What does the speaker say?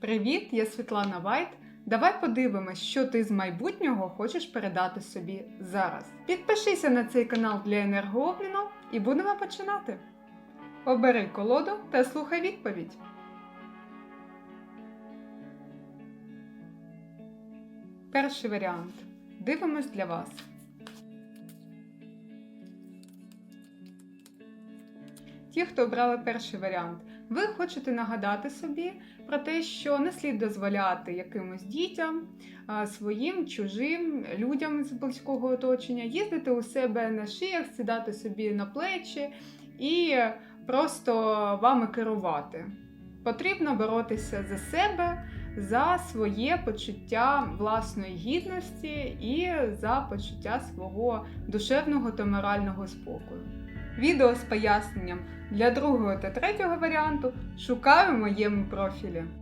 Привіт, я Світлана Вайт. Давай подивимось, що ти з майбутнього хочеш передати собі зараз. Підпишися на цей канал для енергообміну і будемо починати. Обери колоду та слухай відповідь. Перший варіант. Дивимось для вас. Ті, хто обрали перший варіант, ви хочете нагадати собі про те, що не слід дозволяти якимось дітям, своїм чужим людям з близького оточення їздити у себе на шиях, сідати собі на плечі і просто вами керувати. Потрібно боротися за себе, за своє почуття власної гідності і за почуття свого душевного та морального спокою. Відео з поясненням для другого та третього варіанту шукаю в моєму профілі.